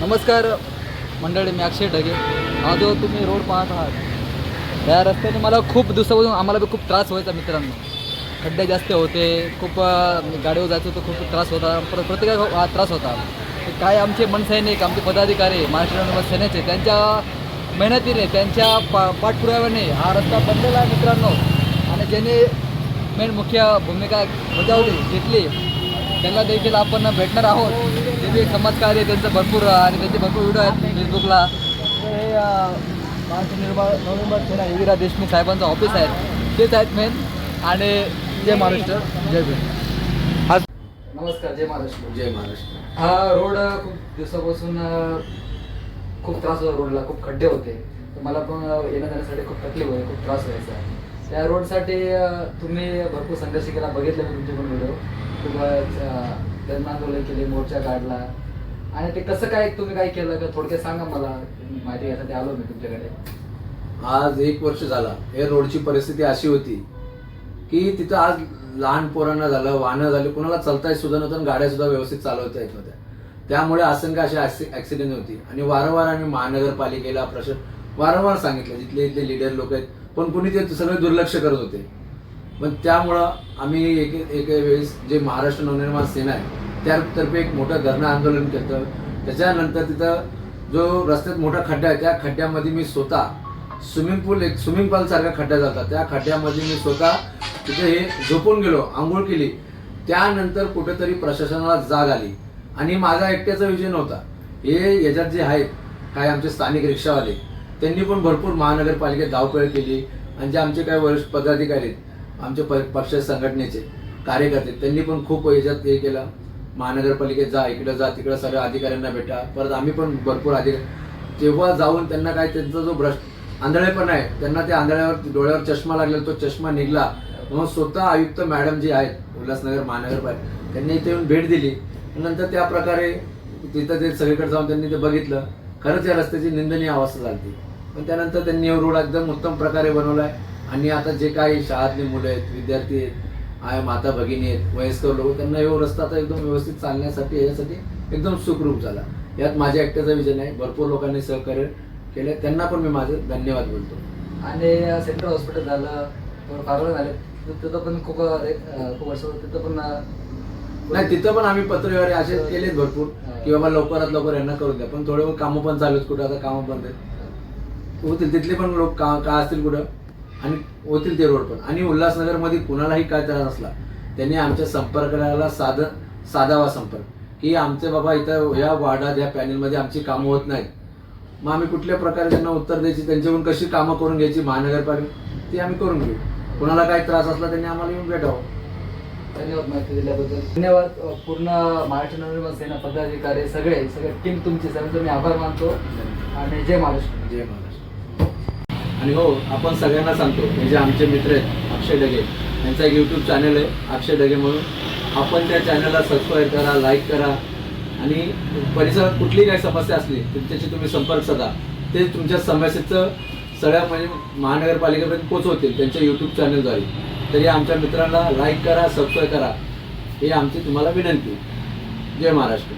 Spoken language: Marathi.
नमस्कार मंडळी मी अक्षय ढगे. हा जो तुम्ही रोड पाहत आहात. या रस्त्याने मला खूप दिवसापासून आम्हाला बी खूप त्रास व्हायचा मित्रांनो. खड्डे जास्त होते खूप गाडीवर जायचं होतं खूप त्रास होता. प्र प्रत्येकाला त्रास होता. काय आमचे मनसैनिक आमचे पदाधिकारी महाराष्ट्र सेनेचे त्यांच्या मेहनतीने त्यांच्या पा पाठपुराव्याने हा रस्ता बनलेला आहे मित्रांनो. आणि ज्याने मेन मुख्य भूमिका बजावली घेतली त्यांना देखील आपण भेटणार आहोत. ते बी समाजकार्य त्यांचं भरपूर आणि त्यांचे भरपूर व्हिडिओ आहेत फेसबुकला तर हे महाराष्ट्र निर्माण नवनिर्माण सेना युविरा देशमुख साहेबांचं ऑफिस आहे. तेच आहेत मेन आणि जय महाराष्ट्र. जय भीम. आज नमस्कार जय महाराष्ट्र. जय महाराष्ट्र. हा रोड खूप दिवसापासून खूप त्रास होता रोडला. खूप खड्डे होते. तर मला पण येण्या जाण्यासाठी खूप तकलीफ होते. खूप त्रास व्हायचा. त्या रोडसाठी तुम्ही भरपूर संघर्ष केला. बघितलं मी तुमचे पण व्हिडिओ खूप जन आंदोलन केले मोर्चा काढला. आणि ते कसं काय तुम्ही काय केलं? का थोडक्यात सांगा मला. माहिती घ्यायसाठी आलो मी तुमच्याकडे. आज एक वर्ष झाला. या रोडची परिस्थिती अशी होती की तिथं आज लहान पोरांना झालं वाहनं झाली कुणाला चालता सुद्धा नव्हतं गाड्या सुद्धा व्यवस्थित चालवता येत नव्हत्या. त्यामुळे असंख्य अशी ऍक्सिडेंट होती. आणि वारंवार आम्ही महानगरपालिकेला प्रश वारंवार सांगितलं जिथले इथले लिडर लोक आहेत पण कोणी ते सगळे दुर्लक्ष करत होते. पण त्यामुळं आम्ही एक एक वेळेस जे महाराष्ट्र नवनिर्माण सेना आहे त्यातर्फे एक मोठं धरणं आंदोलन केलं. त्याच्यानंतर तिथं जो रस्त्यात मोठा खड्डा आहे त्या खड्ड्यामध्ये मी स्वतः स्विमिंग पूल एक स्विमिंग पूलसारखा खड्डा जाता त्या खड्ड्यामध्ये मी स्वतः तिथे हे झोपून गेलो आंघोळ केली. त्यानंतर कुठेतरी प्रशासनाला जाग आली. आणि माझा एकट्याचा विषय नव्हता. हे याच्यात जे आहेत काय आमचे स्थानिक रिक्षावाले त्यांनी पण भरपूर महानगरपालिकेत धावपळ केली. आणि जे आमचे काही वरिष्ठ पदाधिकारी आहेत आमचे प पक्ष संघटनेचे कार्यकर्ते त्यांनी पण खूप याच्यात हे केलं. महानगरपालिकेत जा इकडं जा तिकडं सगळ्या अधिकाऱ्यांना भेटा. परत आम्ही पण भरपूर अधिकारी तेव्हा जाऊन त्यांना काय त्यांचा जो भ्रष्ट आंधळेपणा आहे त्यांना त्या आंधळ्यावर डोळ्यावर चष्मा लागलेला तो चष्मा निघला. म्हणून स्वतः आयुक्त मॅडम जे आहेत उल्हासनगर महानगरपालिका त्यांनी इथे येऊन भेट दिली. नंतर त्या प्रकारे तिथं ते सगळीकडे जाऊन त्यांनी ते बघितलं. खरंच या रस्त्याची निंदनीय अवस्था झाली पण त्यानंतर त्यांनी रोड एकदम उत्तम प्रकारे बनवलाय. आणि आता जे काही शाळातली मुलं आहेत विद्यार्थी आहेत आय माता भगिनी आहेत वयस्कर लोक त्यांना हे रस्ता आता एकदम व्यवस्थित चालण्यासाठी यासाठी एकदम सुखरूप झाला. यात माझ्या एकट्याचा विजन आहे. भरपूर लोकांनी सहकार्य केलं त्यांना पण मी माझे धन्यवाद बोलतो. आणि सेंट्रल हॉस्पिटल झालं फारवळ झाले. तर तिथं पण खूप खूप वर्ष तिथं पण नाही तिथं पण आम्ही पत्रव्यवहार असे केलेत भरपूर. की बाबा लवकरात लवकर यांना करून द्या. पण थोडे कामं पण चालू आहेत कुठं आता कामं बंद आहेत. होतील तिथले पण लोक का का असतील कुठं? आणि होतील ते रोड पण. आणि उल्हासनगरमध्ये कुणालाही काय त्रास असला त्यांनी आमच्या संपर्काला साध साधावा संपर्क. की आमचे बाबा इथं ह्या वार्डात ह्या पॅनलमध्ये आमची कामं होत नाहीत. मग आम्ही कुठल्या प्रकारे त्यांना उत्तर द्यायची त्यांच्याकडून कशी कामं करून घ्यायची महानगरपालिका ती आम्ही करून घेऊ. कुणाला काही त्रास असला त्यांनी आम्हाला येऊन भेटावं. धन्यवाद माहिती दिल्याबद्दल. धन्यवाद पूर्ण महाराष्ट्र नवनिर्माण सेना पदाधिकारी सगळे सगळे टीम तुमची सगळ्यांचा मी आभार मानतो. आणि जय महाराष्ट्र. जय महाराष्ट्र. आणि हो आपण सगळ्यांना सांगतो हे जे आमचे मित्र आहेत अक्षय डगे यांचा एक यूट्यूब चॅनल आहे अक्षय डगे म्हणून. आपण त्या चॅनलला सबस्क्राईब करा लाईक करा. आणि परिसरात कुठली काही समस्या असली तुमच्याशी तुम्ही संपर्क साधा. ते तुमच्या समस्येचं सगळ्या म्हणजे महानगरपालिकेपर्यंत पोचवतील त्यांच्या यूट्यूब चॅनलद्वारे तरी आमच्या मित्रांना लाईक करा सबस्क्राईब करा. ही आमची तुम्हाला विनंती. जय महाराष्ट्र.